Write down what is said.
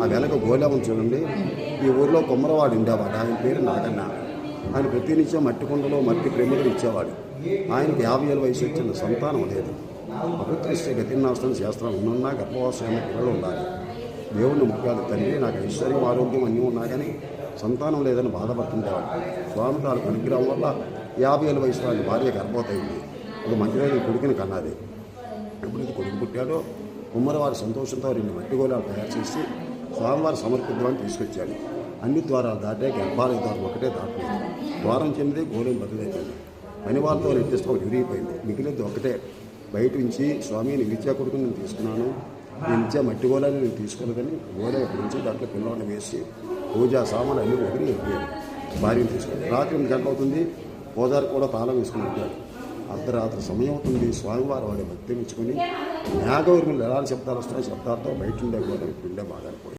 ఆ వెనక గోళం చూడండి. ఈ ఊర్లో కుమ్మరవాడు ఉండేవాడు. ఆయన పేరు నాగన్న. ఆయన ప్రతి నిత్యం మట్టి కొండలో మట్టి ప్రేమికులు ఇచ్చేవాడు. ఆయనకి యాభై ఏళ్ళ వయసు వచ్చిన సంతానం లేదు. అభివృద్ధి గతినాశనం శాస్త్రం ఉన్నన్నా గర్భవాసమైన పిల్లలు ఉండాలి. దేవుని ముఖ్యాలు తండ్రి నాకు ఐశ్వర్యం ఆరోగ్యం అన్నీ ఉన్నా కానీ సంతానం లేదని బాధపడుతుండేవాడు. స్వామి తాలూకు అనుగ్రహం వల్ల యాభై ఏళ్ళ వయసు ఆయన భార్య గర్భవతయింది. ఒక మంచిగా కొడుకుని కన్నది. ఎప్పుడైతే కొడుకు పుట్టాడో కుమ్మరవారి సంతోషంతో రెండు మట్టి గోళాలు తయారు చేసి స్వామివారి సమర్పిద్దామని తీసుకొచ్చాడు అన్ని ద్వారాలు దాటే గర్భాలయ ద్వారం ఒకటే దాటలేదు ద్వారం చెందితే గోళం బదులైపోయింది పని వాళ్ళతో నిర్దిష్టం విరిగిపోయింది. మిగిలింది ఒకటే. బయట నుంచి స్వామి నేను విద్యా కొడుకుని నేను తీసుకున్నాను. నేను ఇచ్చే మట్టి గోళాలు నేను తీసుకోలేదని గోళ ఇక్కడి నుంచి దాంట్లో పిల్లవాడిని వేసి పూజా సామాన్లు అన్ని వదిలి వెళ్ళిపోయాడు. భార్యను తీసుకుని రాత్రి ఎనిమిది గంటలు అవుతుంది. పూజారి కూడా తాళం వేసుకుని ఉంటాడు అర్ధరాత్రి సమయం అవుతుంది. స్వామివారు వాడి భక్తి మెచ్చుకొని మేఘవర్ములు ఎలా శబ్దాలు వస్తున్నాయి శబ్దాలతో బయట ఉండే కూడా ఉండే బాగా